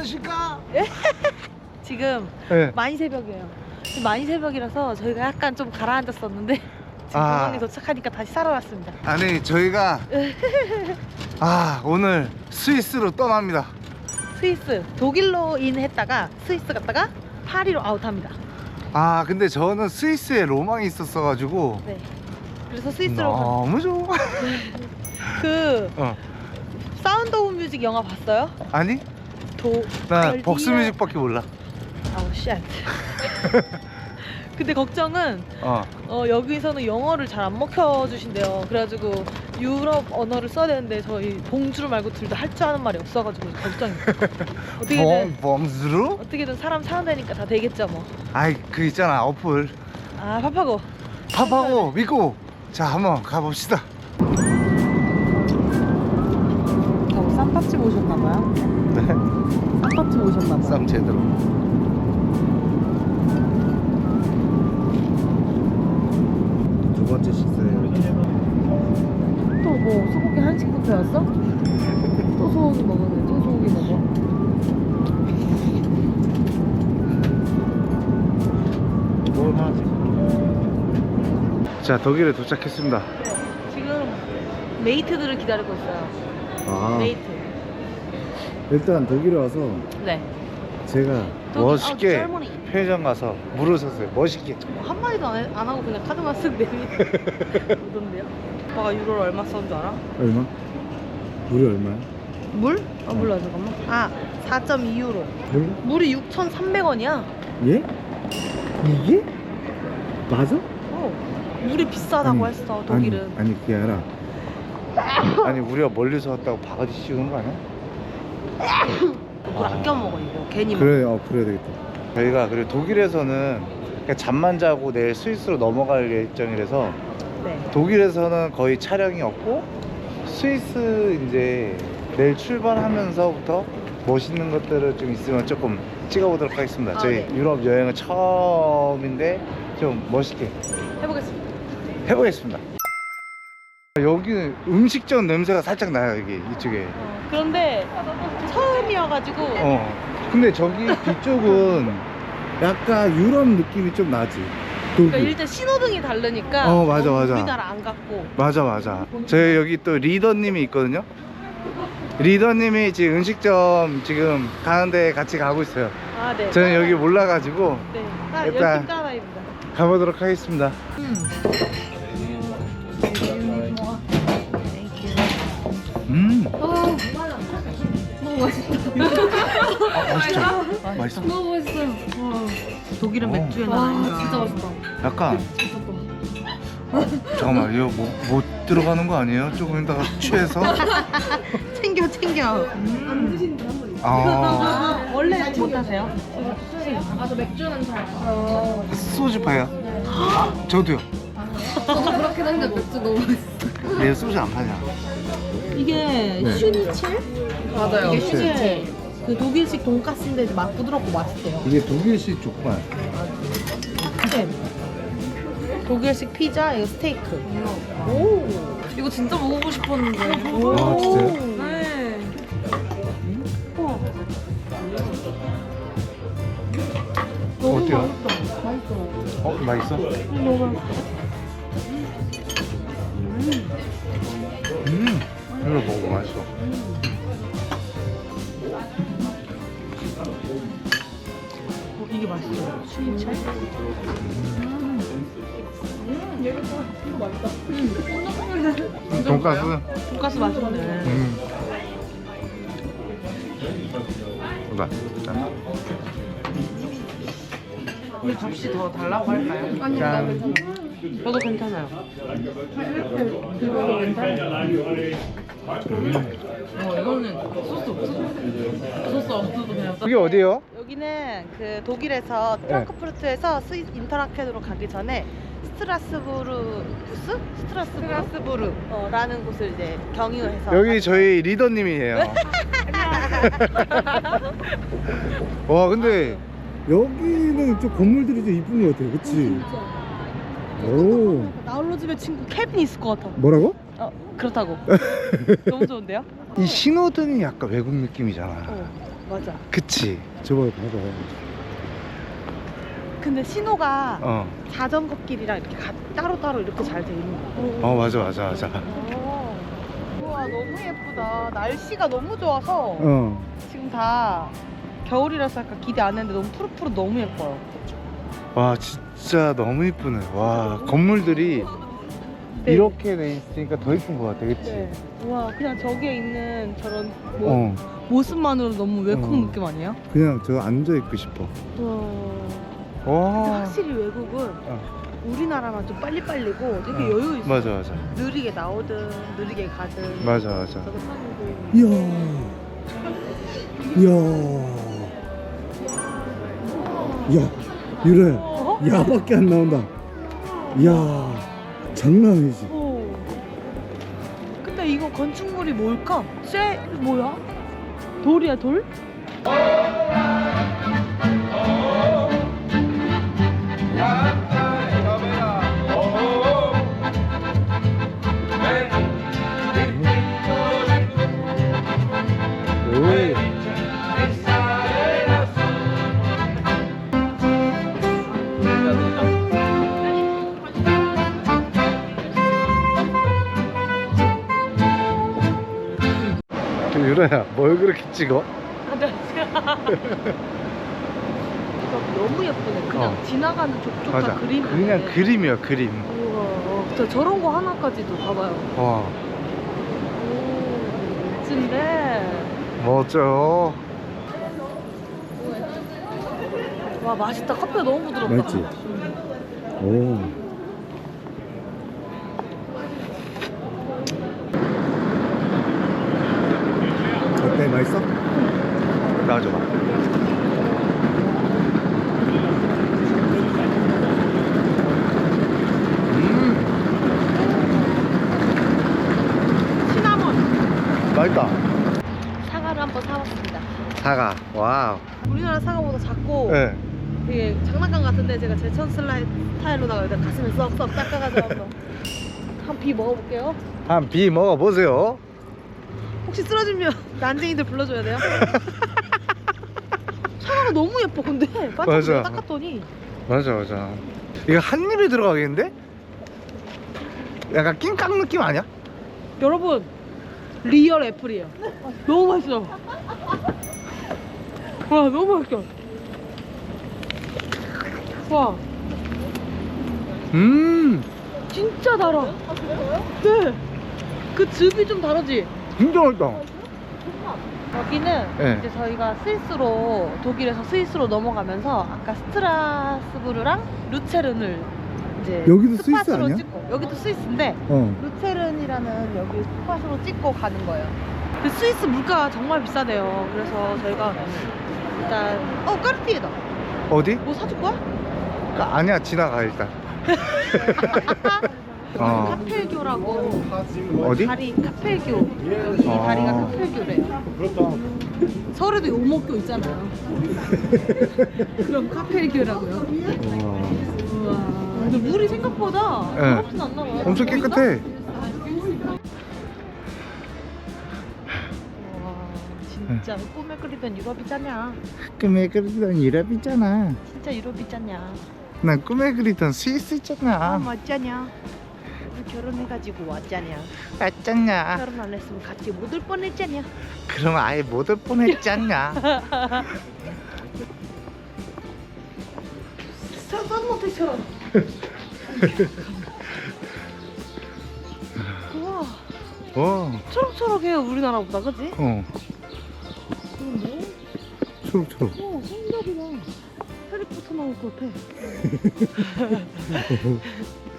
자, 안녕하십니까? 지금 네. 많이 새벽이에요. 지금 많이 새벽이라서 저희가 약간 좀 가라앉았었는데 지금 아. 공항에 도착하니까 다시 살아났습니다. 아니, 저희가 아, 오늘 스위스로 떠납니다. 스위스 독일로 인했다가 스위스 갔다가 파리로 아웃합니다. 아, 근데 저는 스위스에 로망이 있었어가지고 네. 그래서 스위스로 가. 너무 좋아. 그 어. 사운드 오브 뮤직 영화 봤어요? 아니? 도. 나 벅스뮤직밖에 몰라. 아우 쉣. 근데 걱정은 어. 어, 여기서는 영어를 잘 안 먹혀 주신대요. 그래가지고 유럽 언어를 써야 되는데 저희 봉주르 말고 둘 다 할 줄 아는 말이 없어가지고. 어떻게든 봉, 봉스루? 어떻게든 사람 사는 데니까 다 되겠죠 뭐. 아이, 그 있잖아, 어플. 아 파파고. 팝하고 믿고. 자, 한번 가봅시다. 쌈밥집 오셨나 봐요. 쌈 제대로. 두 번째 식사예요. 또 뭐 소고기 한식도 배웠어? 또 소고기 먹었네. 또 소고기 먹어. 뭘 하지? 자, 독일에 도착했습니다. 지금 메이트들을 기다리고 있어요. 아, 메이트. 일단 독일에 와서 네. 제가 독일- 멋있게 아, 젊은이. 편의점 가서 물을 샀어요. 멋있게. 뭐 한마디도 안, 해- 안 하고 그냥 카드만 쓱 내미던데요? 오빠가 유로를 얼마 썼는 줄 알아? 얼마? 물이 얼마야? 물? 아 몰라 잠깐만 아 4.2유로 물? 물이 6,300원이야 예? 이게? 맞아? 어 물이 비싸다고 했어 독일은 아니, 아니 그게 아니라 아니 우리가 멀리서 왔다고 바가지 씌우는 거 아니야? 물 아껴 먹어 이거 괜히. 그래, 어 그래야 되겠다. 저희가 그리고 독일에서는 그냥 잠만 자고 내일 스위스로 넘어갈 예정이라서 네. 독일에서는 거의 촬영이 없고 스위스 이제 내일 출발하면서부터 멋있는 것들을 좀 있으면 조금 찍어보도록 하겠습니다. 아, 저희 네. 유럽 여행은 처음인데 좀 멋있게 해보겠습니다 해보겠습니다. 여기 음식점 냄새가 살짝 나요 여기 이쪽에. 어, 그런데 처음이어가지고 어. 근데 저기 뒤쪽은 약간 유럽 느낌이 좀 나지. 그러니까 일단 신호등이 다르니까 어, 맞아, 맞아. 우리나라 안 갔고 맞아 맞아. 저희 여기 또 리더님이 있거든요. 리더님이 지금 음식점 지금 가는데 같이 가고 있어요. 아 네 저는 여기 몰라가지고 네 아, 일단- 열심히 따라입니다 가보도록 하겠습니다. 음. 음, 아, 맛있죠? 맛있어. 너무 맛있어요. 독일은 어. 맥주에 와, 나니까 진짜 맛있다. 약간 잠깐만 이거 뭐, 못 들어가는 거 아니에요? 조금 이따가 취해서. 챙겨 챙겨 아, 아, 원래 못 하세요? 아, 저 맥주는 잘. 소주 파요? 저도요. 저도 그렇긴 한데 맥주 너무 맛있어. 얘 소주 안 파냐? 이게 네. 슈니첼? 맞아요. 이게 슈니첼 그 독일식 돈가스인데 맛 부드럽고 맛있대요 이게 독일식 족발. 네. 독일식 피자, 이거 스테이크 오 이거 진짜 먹어보고 싶었는데 아, 진짜요? 네 우와. 너무 어때요? 맛있다 맛있어 어, 맛있어? 너무 맛있어 음, 이거 먹어 맛있어. 어, 이게 맛있어요 슈니첼 돈가스. 돈가스 맛있네 음. 짠. 우리 접시 더 달라고 할까요? 짠. 저도 괜찮아요 어 이거는 소스 없어 소스 없어도 그냥 여기 어디요? 여기는 그 독일에서 네. 프랑크푸르트에서 스위스 인터라켄으로 가기 전에 스트라스부르스? 스트라스부르 어, 라는 곳을 이제 경유해서 여기 저희 리더님이에요. 와 근데 여기는 좀 건물들이 좀 이쁜 것 같아요, 그치? 오 나홀로 집에 친구 케빈 있을 것 같아 뭐라고? 어 그렇다고 너무 좋은데요? 이 신호등이 약간 외국 느낌이잖아. 어. 맞아. 그치 저거 봐봐 근데 신호가 어, 자전거 길이랑 이렇게 가- 따로따로 이렇게 잘 돼 있는 거. 어 맞아 맞아 맞아 우와 너무 예쁘다. 날씨가 너무 좋아서 어 지금 다 겨울이라서 약간 기대 안 했는데 너무 푸릇푸릇 너무 예뻐요. 와 진짜 너무 이쁘네 와 건물들이 네. 이렇게 돼 있으니까 더 이쁜 것 같아 그치? 네. 우와 그냥 저기에 있는 저런 뭐 어 모습만으로 너무 웰컴 어. 느낌 아니에요? 그냥 저 앉아 있고 싶어 우와. 근데 와 확실히 외국은 어. 우리나라만 좀 빨리빨리고 되게 어. 여유 있어. 맞아 맞아 느리게 나오든 느리게 가든. 맞아 맞아 저거 타는 이야 이야 야 어? 야밖에 안 나온다 이야 장난 아니지 오. 근데 이거 건축물이 뭘까? 쇠 뭐야? 돌이야 돌? 유라야 뭘 그렇게 찍어? 너무 예쁘네. 그냥 어. 지나가는 족족 맞아 다 그림. 그냥 그림이야 그림 우와, 어, 저런 거 하나까지도 봐봐요. 와 오, 멋진데. 멋져 와 맛있다. 커피 가 너무 부드럽다. 맛있지? 음. 오 맛있어? 나와줘봐 음 시나몬 맛있다 사과를 한번 사봤습니다. 사과 와우 우리나라 사과보다 작고 네. 되게 장난감 같은데 제가 제 천 슬라이 스타일로다가 여기다 가슴에 썩썩 닦아가지고 한번 한 비 먹어볼게요. 한 비 먹어보세요 혹시 쓰러지면 난쟁이들 불러줘야 돼요? 사과가 너무 예뻐 근데 맞아. 반짝반짝 닦았더니 맞아 맞아 이거 한 입에 들어가겠는데? 약간 낑깡 느낌 아니야? 여러분 리얼 애플이에요. 너무 맛있어. 와 너무 맛있어. 와 음 진짜 달아. 네. 그 즙이 좀 다르지? 진짜 맛있다 여기는 네. 이제 저희가 스위스로 독일에서 스위스로 넘어가면서 아까 스트라스부르랑 루체른을 이제 여기도 스위스 스팟으로 아니야? 찍고 여기도 스위스인데 어 루체른이라는 여기 스팟으로 찍고 가는 거예요. 근데 스위스 물가가 정말 비싸대요. 그래서 저희가 일단 어 까르띠에다. 어디? 뭐 사줄 거야? 아, 아니야 지나가 일단 어. 카펠교라고 어디? 다리 카펠교 여기 어. 다리가 카펠교래요. 서울에도 요목교 있잖아요. 그럼 카펠교라고요. 와, 우와. 근데 물이 생각보다 네. 더럽진 않나 봐요. 엄청 깨끗해 와 진짜 꿈에 그리던 유럽이잖냐. 꿈에 그리던 유럽 있잖아 진짜 유럽이잖냐. 난 꿈에 그리던 스위스 아 있잖아 맞잖냐. 우리 결혼해가지고 왔잖냐. 맞잖냐 결혼 안 했으면 같이 못 올 뻔했잖냐. 그럼 아예 못 올 뻔했잖냐 산모태처럼. 우와 와, 초록초록해요 우리나라보다 그지? 어 그런데? 초록초록 어 성ገብ이다. 해리포터 나올 것 같아.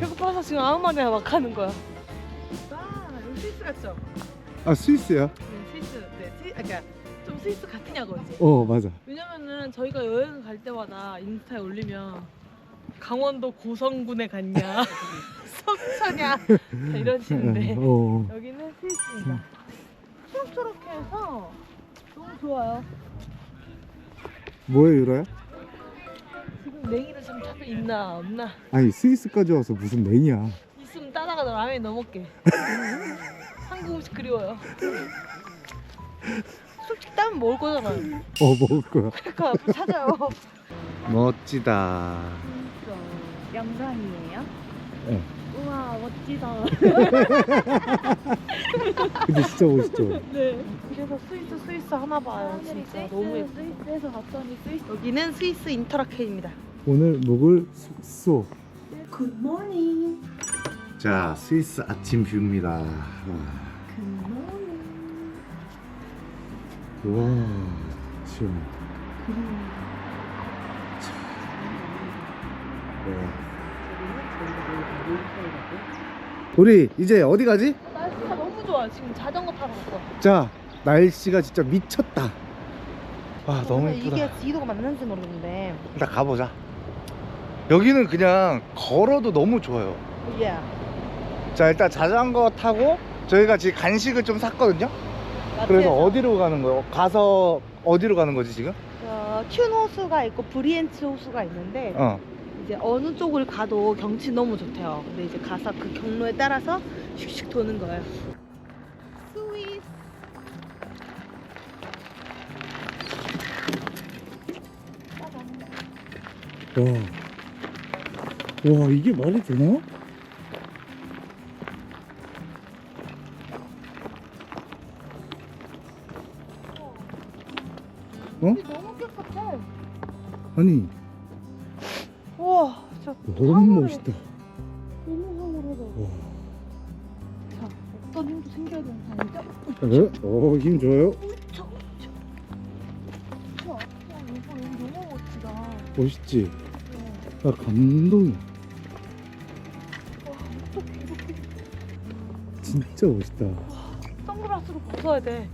배고파서 지금 아무 말이나 막 하는 거야. 아 여기 스위스 같죠? 아 스위스야? 네 스위스. 네 스위 그러니까 좀 스위스 같으냐고 이제. 어 맞아 왜냐면은 저희가 여행 갈 때마다 인스타에 올리면 강원도 고성군에 갔냐 석천냐 다 이러시는데 어. 여기는 스위스입니다 초록초록해서 너무 좋아요 뭐야 유라야? 냉이를 좀 찾아 있나 없나 아니 스위스까지 와서 무슨 냉이야 있으면 따다가 라면 넣어 먹게 한국 음식 그리워요 솔직히 따면 먹을 거잖아요. 어 먹을 거야 그러니까 앞으로 찾아요. 멋지다 영상이에요? 네. 우와 멋지다. 근데 진짜 멋있죠 네. 그래서 스위스 스위스 하나 봐요. 진짜 너무 예뻐. 스위스에서 갔더니 스위스. 여기는 스위스 인터라켄입니다. 오늘 먹을 소 굿모닝. 자 스위스 아침 뷰입니다 와, 와. 와. 우리 이제 어디 가지? 날씨가 너무 좋아요. 지금 자전거 타러 갔어. 자 날씨가 진짜 미쳤다 와 너무 예쁘다 이게 지도가 맞는지 모르겠는데. 일단 가보자 여기는 그냥 걸어도 너무 좋아요 예. 자 일단 자전거 타고 저희가 지금 간식을 좀 샀거든요 그래서 어디로 가는 거예요? 가서 어디로 가는 거지 지금? 어, 튠 호수가 있고 브리엔츠 호수가 있는데 어 이제 어느 쪽을 가도 경치 너무 좋대요. 근데 이제 가서 그 경로에 따라서 슉슉 도는 거예요. 스위스. 와. 와 이게 말이 되나? 어? 너무 깨끗해. 아니 우와, 진짜 너무. 멋있다 너무 황홀하다. 와. 자, 어떤 힘도 생겨야 되는 상황이죠? 어? 어, 힘 좋아요? 우차. 와, 이거 너무 멋지다. 멋있지? 어. 아 감동이야 진짜 멋있다 선글라스로 벗어야 돼.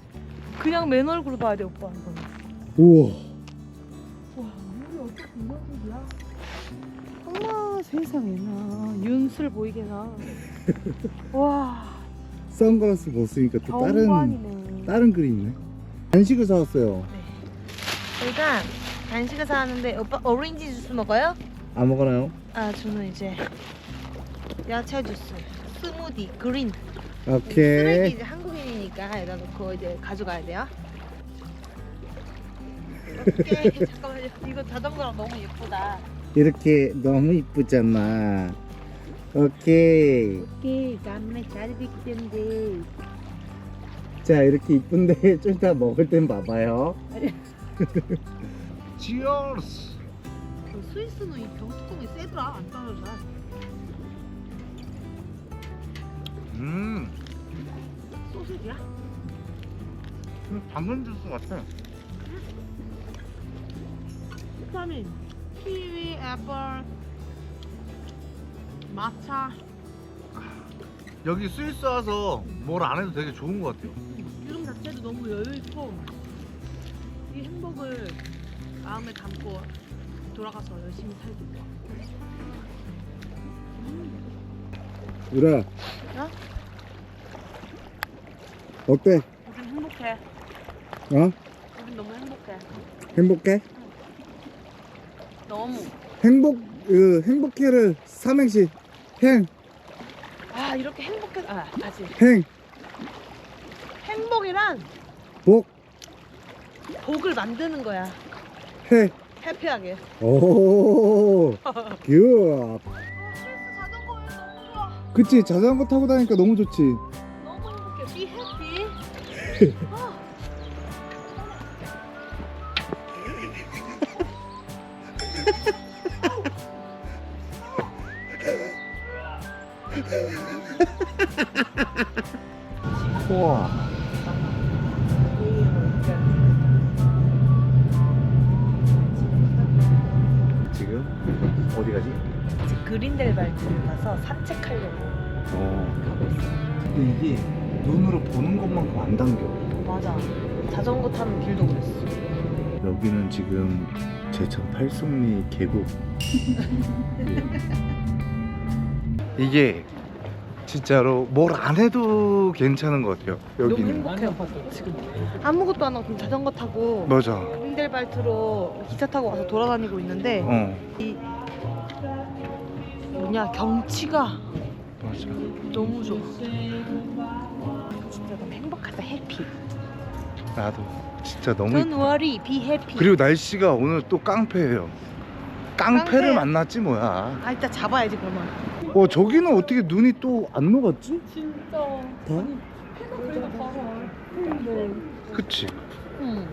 그냥 맨 얼굴 봐야 돼, 오빠. 이거는. 우와 와, 우리 어떻게 일이야? 어머, 세상에나. 윤슬 보이게나. 와, 선글라스 벗으니까 또 다른 경관이네. 다른 그림이네 간식을 사왔어요 저희가 간식을 사왔는데 오빠 오렌지 주스 먹어요? 안 먹어나요? 아 저는 이제 야채 주스 스무디 그린 쓰레기 오케이 이제 한국인이니까 여기다 놓고 이제 가져가야 돼요. 어떡해. 잠깐만요. 이거 자전거랑 너무 예쁘다. 이렇게 너무 이쁘잖아. 오케이. 오케이. 남매 잘 뵙겠는데. 자 이렇게 이쁜데 좀 이따 먹을 땐 봐봐요. 치얼스 그 스위스는 이 병뚜껑이 세더라 안 떨어져 음 소시지야? 당근 주스 같아. 비타민 키위, 애플, 마차. 여기 스위스 와서 뭘 안 해도 되게 좋은 것 같아요. 이름 자체도 너무 여유있고 이 행복을 마음에 담고 돌아가서 열심히 살기 유라. 어? 어때? 우린 행복해 어? 우린 너무 행복해 행복해? 너무 행복 그 행복해를 삼행시 행 아 이렇게 행복해 아 다시 행, 행복이란 복, 복을 만드는 거야 해. 해피하게 오, 굿. 스위스 자전거에 너무 좋아 그치 자전거 타고 다니까 너무 좋지. 우와. 지금 어디 가지? 이제 그린델발트를 가서 산책하려고 어. 가고 있어 근데 이게 눈으로 보는 것만큼 안 당겨. 맞아 자전거 타는 길도 그랬어 여기는 지금 제천 팔송리 계곡. 이게 진짜로 뭘 안 해도 괜찮은 것 같아요. 너무 여기는. 행복해요 지금 아무것도 안 하고 그냥 자전거 타고 맞아. 그린델발트로 기차 타고 와서 돌아다니고 있는데 어. 이 뭐냐 경치가 맞아. 너무 좋아 나도 진짜 너무 Don't 이쁘다. worry, be happy. 그리고 날씨가 오늘 또 깡패예요. 깡패를 깡패? 만났지 뭐야. 아 이따 잡아야지 그러면. 어 저기는 어떻게 눈이 또 안 녹았지? 진짜. 더? 아니 해가 그래도 바로 알 텐데. 그치. 응.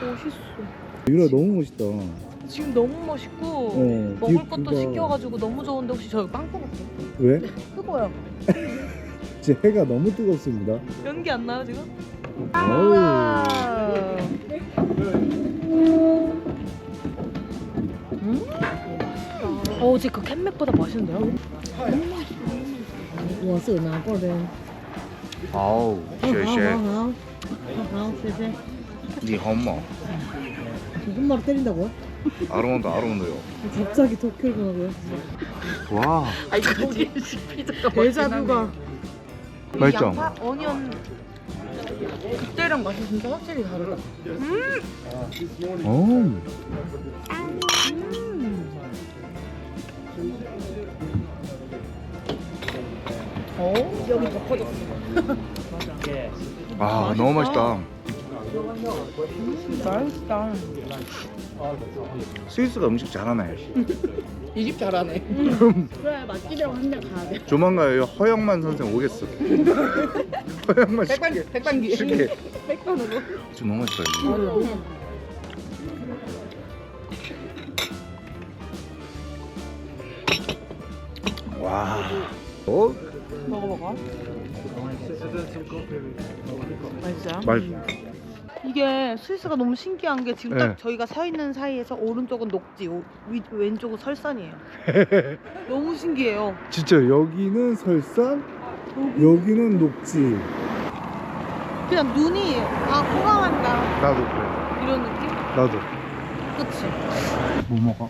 멋있어. 유라 너무 멋있다. 지금 너무 멋있고 어, 먹을 뒤- 것도 시켜가지고 너무 좋은데 혹시 저기 빵꾸 같아? 왜? 뜨거워요. 제 해가 너무 뜨겁습니다. 연기 안 나요 지금? 어우. 음? 어, 어제 그 캔맥보다 맛있는데요? 我是拿过的。 아우, 好好好，谢谢。 니 엄마. 조금만 때린다고요? 아로몬도 아로몬도요. 갑자기 도쿄를 가고요. 와, 아니 거기 데자뷰가 맛있죠? 양파, 어니언 그때랑 맛이 진짜 확실히 다르다. 어. 음. 어 여기 더 커졌어. 아, 너무 맛있다. 맛있다. 스위스가 음식 잘하네. 이 집 잘하네. 그래 맛집이라고 한대 가야 돼. 조만간 여기 허영만 선생 오겠어. 허영만 백반기. 백반기. 쉽게. 백반으로. 지금 너무 맛있다. 이거. 와. 어? 먹어 먹어. 맛있어요? 맛있어. 이게 스위스가 너무 신기한 게 지금 네. 딱 저희가 서 있는 사이에서 오른쪽은 녹지, 오- 위, 왼쪽은 설산이에요. 너무 신기해요. 진짜 여기는 설산, 여기는 녹지. 그냥 눈이 아 호강한다 나도 그래. 이런 느낌? 나도. 그치? 뭐 먹어?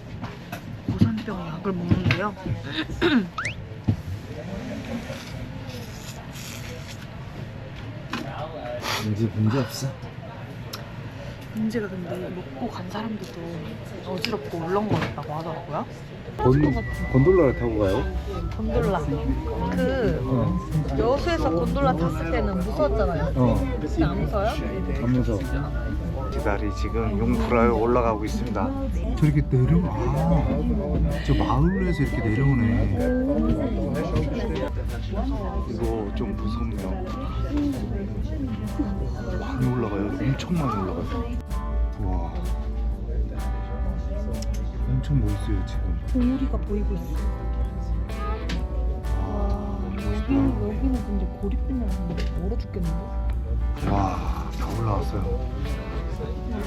고산병 약을 먹는데요. 이제 문제 없어. 문제가 근데 먹고 간 사람들도 어지럽고 울렁거렸다고 하더라고요. 건, 건돌라를 타고 가요? 곤돌라. 그 어. 여수에서 곤돌라 탔을 때는 무서웠잖아요. 어. 근데 안 무서워요? 가면서 기다리 지금 용프라에 올라가고 있습니다. 저렇게 내려 아, 저 마을에서 이렇게 내려오네. 이거 좀 무섭네요. 엄청 많이 올라가요. 와, 엄청 멋있어요 지금. 봉우리가 보이고 있어. 와, 여기는 멋있다. 여기는 근데 나는데 얼어 죽겠는데? 와, 다 올라왔어요.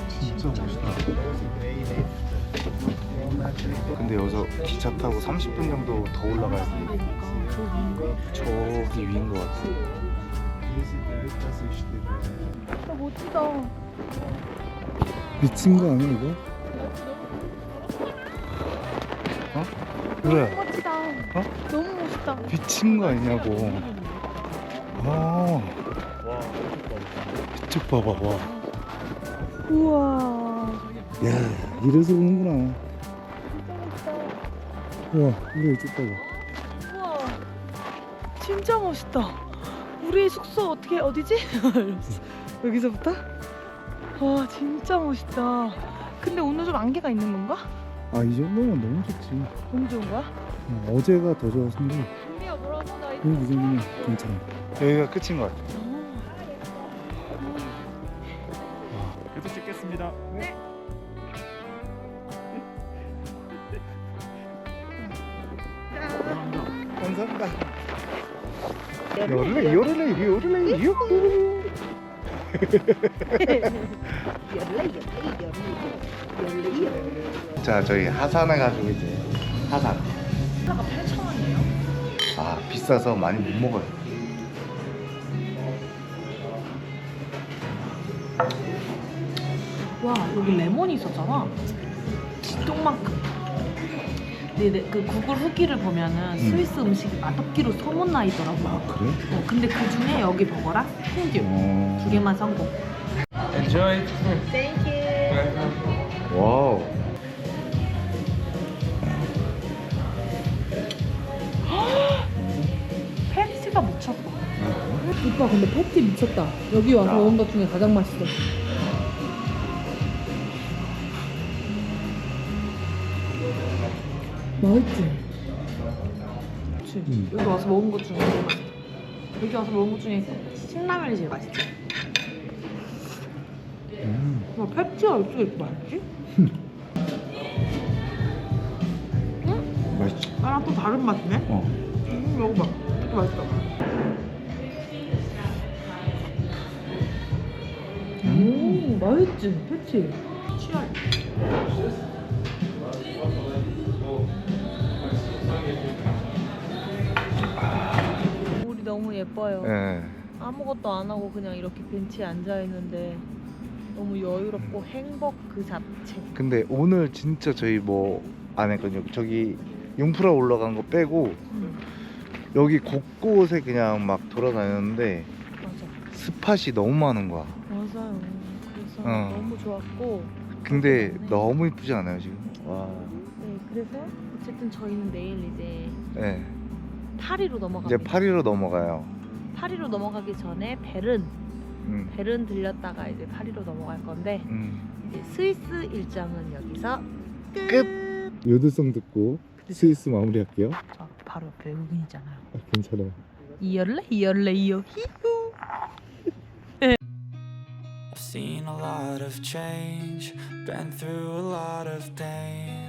진짜 멋있다. 근데 여기서 기차 타고 30분 정도 더 올라가야 돼. 그러니까? 저기 위인 것 같아. 아 멋지다. 미친 거 아니야 이거? 어? 그래 멋지다. 어? 너무 멋있다. 미친 거 아니냐고. 아. 이쪽 봐봐 와. 우와. 야 이래서 오는구나. 진짜 멋있다. 와 우리 이쪽 봐봐. 우와. 진짜 멋있다. 우리 숙소 어떻게 어디지? 이러면서. 여기서부터? 와 진짜 멋있다. 근데 오늘 좀 안개가 있는 건가? 아 이 정도면 너무 좋지. 너무 좋은 거야? 어, 어제가 더 좋았는데 언니가 뭐라고 나 여기 이 정도면 괜찮아. 여기가 끝인 것 같아. 계속 찍겠습니다. 감사합니다. 요를레 요를레 요를레 유. 자 저희 하산해 가지고 이제 하산. 하나가 8,000원이에요? 아 비싸서 많이 못 먹어요. 와 여기 레몬이 있었잖아 기똥만큼 근데 내- 그 구글 후기를 보면은 스위스 음식이 맛없기로 소문나 있더라고 아 그래? 어, 근데 그 중에 여기 버거랑 퐁듀 어. 두 개만 성공 Enjoy. 와우. 페리스가 미쳤어 오빠 근데 패티 미쳤다. 여기 와서 먹은 것 중에 가장 맛있어. 맛있지? 그치? 여기 와서 먹은 것 중에 제일 맛있어. 여기 와서 먹은 것 중에 신라면이 제일 맛있지? 음. 와, 패티가 어떻게 이렇게 맛있지? 맛있지? 나랑 또 다른 맛이네? 어. 음, 먹어봐. 이렇게 맛있어. 오, 맛있지? 패티. 취할. 너무 예뻐요. 예. 아무것도 안 하고 그냥 이렇게 벤치에 앉아 있는데 너무 여유롭고 행복 그 자체. 근데 오늘 진짜 저희 뭐 안 했거든요. 저기 융프라 올라간 거 빼고 음, 여기 곳곳에 그냥 막 돌아다녔는데 맞아. 스팟이 너무 많은 거야. 맞아요. 그래서 어. 너무 좋았고. 근데 네. 너무 이쁘지 않아요 지금? 와. 네, 그래서 어쨌든 저희는 내일 이제 네. 파리로 이제 넘어갑니다. 파리로 넘어가요. 파리로 넘어가기 전에 베른, 음. 베른 들렸다가 이제 파리로 넘어갈 건데 음. 이제 스위스 일정은 여기서 끝. 끝. 요드송 듣고 스위스 마무리할게요. 저 바로 옆에 외국인이잖아요. 아, 괜찮아요. 이열래 이열래 이어 히후. I've seen a lot of change, been through a lot of pain.